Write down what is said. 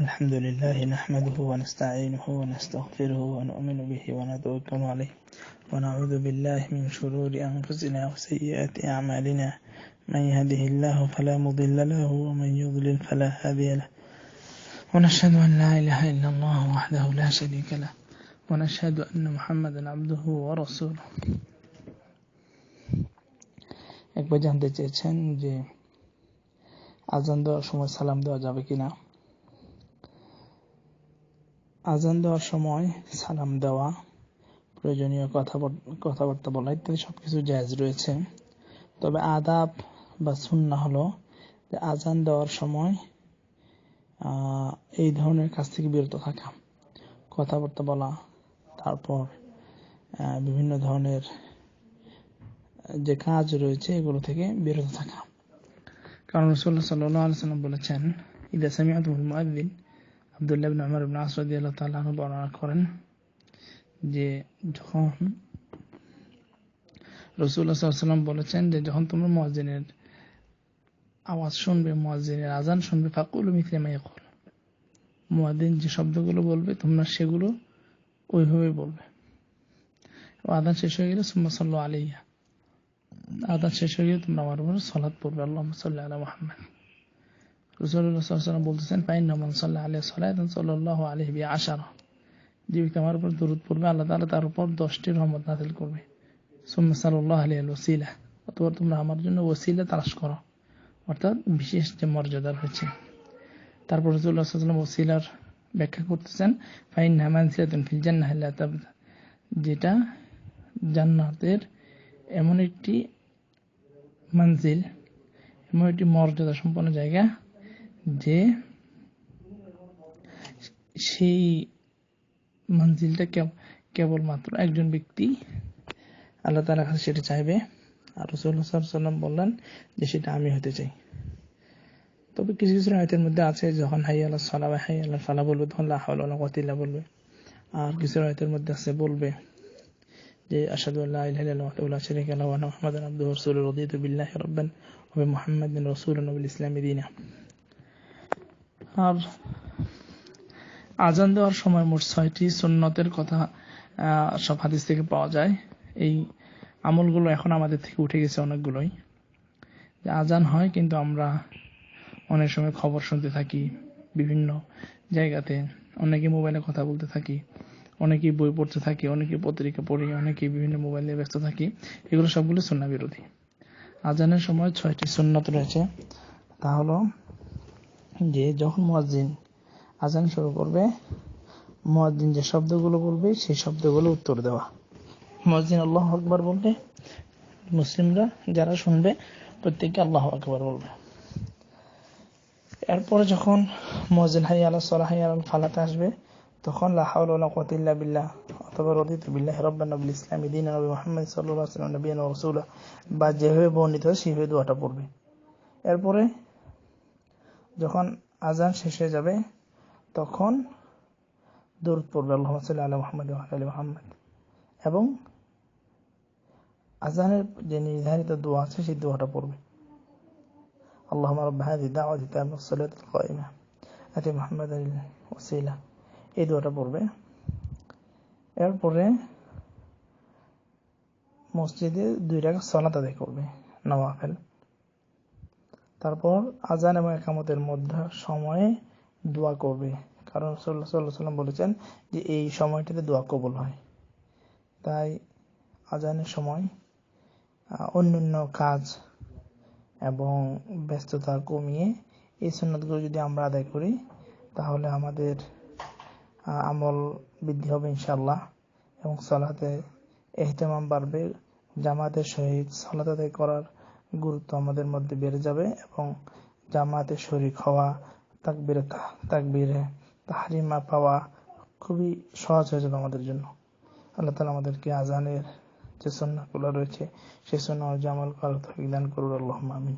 الحمد لله نحمده ونستعينه ونستغفره ونؤمن به ونتوكل عليه ونعوذ بالله من شرور أنفسنا وسيئات أعمالنا. من يهده الله فلا مضل له ومن يضلل فلا هادي له. ونشهد أن لا إله إلا الله وحده لا شريك له. ونشهد أن محمدا عبده ورسوله. একবার জানতে চেয়েছেন যে আজান দেওয়ার সময় সালাম দেওয়া যাবে কিনা? আজান দেওয়ার সময় সালাম দেওয়া, প্রয়োজনীয় কথা কথাবার্তা বলা ইত্যাদি সবকিছু জায়জ রয়েছে। তবে আদাব বা সুন্না হলো যে আজান দেওয়ার সময় এই ধরনের কাজ থেকে বিরত থাকা, কথাবার্তা বলা, তারপর বিভিন্ন ধরনের, যে কাজ রয়েছে এগুলো থেকে বিরত থাকা। কারণ রসুল্লাহ সাল্লাহ বলেছেন, ইদা সামিয়াতুল মুআদ্দিন আবদুল্লাহ বিন আমর ইবনে আসরাদি আল্লাহ তাআলা বর্ণনা করেন যে যখন রসুল্লাহ সাল্লাম বলেছেন যে যখন তোমরা মুয়াজ্জিনের আওয়াজ শুনবে, মুয়াজ্জিনের আজান শুনবে, ফাকুল মিথলে ইয়াকুল। মুয়াজ্জিন যে শব্দগুলো বলবে, তোমরা সেগুলো ওইভাবে বলবে। আদান শেষ হয়ে গেলে, সুম্মা সাল্লাল্লাহু আলাইহি। আদান শেষ হয়ে গেলে তোমরা আমার উপর সালাত পড়বে। আল্লাহ সাল্লাহ আলা মুহাম্মদ। বলতেছেন যে ব্যক্তি আমার উপর পড়বে, আল্লাহ তালা তার উপর দশটি রহমত নাজিল করবে। অথবা তোমরা আমার জন্য ওসিলা তালাশ করো, অর্থাৎ বিশেষ যে মর্যাদা রয়েছে। তারপর রসুল্লাহ ওসিলার ব্যাখ্যা করতেছেন ফাইন যেটা জান্নাতের এমন একটি মঞ্জিল, এমন একটি মর্যাদা সম্পন্ন জায়গা যে সেই মঞ্জিলটা কেবলমাত্র একজন ব্যক্তি আল্লাহ তালা কাছে সেটা চাইবে। আর রসুল্লাহাম বললেন যে সেটা আমি হতে চাই। তবে কিছু কিছু আয়তের মধ্যে আছে, যখন হাই আল্লাহ সালা বা হাই আল্লাহ ফালা বলবে, তখন লাহাউল্লাহ কতিল্লা বলবে। আর কিছু আয়তের মধ্যে আছে, বলবে যে আসাদু আল্লাহ ইলাহা শরীকা লাহু ওয়া মুহাম্মাদান আবদুহু ওয়া রাসূলুহু। রাদিতু বিল্লাহি রাব্বান ওয়া বিমুহাম্মাদিন রাসূলান ওয়া বিল ইসলামি দীনা। আর আজান দেওয়ার সময় মোট ছয়টি সুন্নতের কথা সব হাদিস থেকে পাওয়া যায়। এই আমলগুলো এখন আমাদের থেকে উঠে গেছে অনেকগুলোই। আজান হয় কিন্তু আমরা অনেক সময় খবর শুনতে থাকি বিভিন্ন জায়গাতে। অনেকে মোবাইলে কথা বলতে থাকি, অনেকেই বই পড়তে থাকি অনেকে পত্রিকা পড়ি, অনেকেই বিভিন্ন মোবাইল নিয়ে ব্যস্ত থাকি। এগুলো সবগুলো সুন্না বিরোধী। আজানের সময় ছয়টি সুন্নত রয়েছে। তা হলো যে যখন মুয়াজ্জিন আজান শুরু করবে, মুয়াজ্জিন যে শব্দগুলো বলবে, সেই শব্দগুলো উত্তর দেওয়া। মুয়াজ্জিন আল্লাহ আকবার বলবে, মুসলিমরা যারা শুনবে, প্রত্যেককে আল্লাহ আকবার বলবে। এরপরে যখন মুয়াজ্জিন হাই আল্লাহ সালাহ আল ফালাতে আসবে, তখন লা হাওলা ওয়ালা কুওয়াতা ইল্লা বিল্লাহ, অথবা রদিতু বিল্লাহি রাব্বান নবিল ইসলামি দীনান নবী মুহাম্মদ আলাইহি ওয়াসাল্লাম নবিয়ান ওয়া বা যেভাবে বর্ণিত হয়, সেইভাবে দোয়াটা পড়বে। এরপরে যখন আজান শেষ হয়ে যাবে, তখন দরুদ পড়বে আল্লাহ আল্লাহ মোহাম্মদ আলী মোহাম্মদ। এবং আজানের যে নির্ধারিত দোয়া আছে, সেই দোয়াটা পড়বে। আল্লাহ এই দোয়াটা পড়বে। এরপরে মসজিদে দুই টাকা আদায় করবে, নওয়াফেল। তারপর আজান এবং একামতের মধ্যে সময়ে দোয়া করবে। কারণ সাল্লাহ সাল্লাহ সাল্লাম বলেছেন যে এই সময়টাতে দোয়া কবল হয়। তাই আজানের সময় অন্যান্য কাজ এবং ব্যস্ততা কমিয়ে এই সন্ন্যতগুলো যদি আমরা আদায় করি, তাহলে আমাদের আমল বৃদ্ধি হবে ইনশাল্লাহ এবং সলাতে এহতেমাম বাড়বে। জামাতের সহিত সলাত আদায় করার গুরুত্ব আমাদের মধ্যে বেড়ে যাবে এবং জামাতে শরিক হওয়া, তাকবিরে তাকবিরে, তাহারিমা পাওয়া খুবই সহজ হয়ে যাবে আমাদের জন্য। আল্লাহ তালা আমাদেরকে আজানের যে সন্ন্যাগুলো রয়েছে সে সন্না জামাল করার দান করুন আল্লাহ আমিন।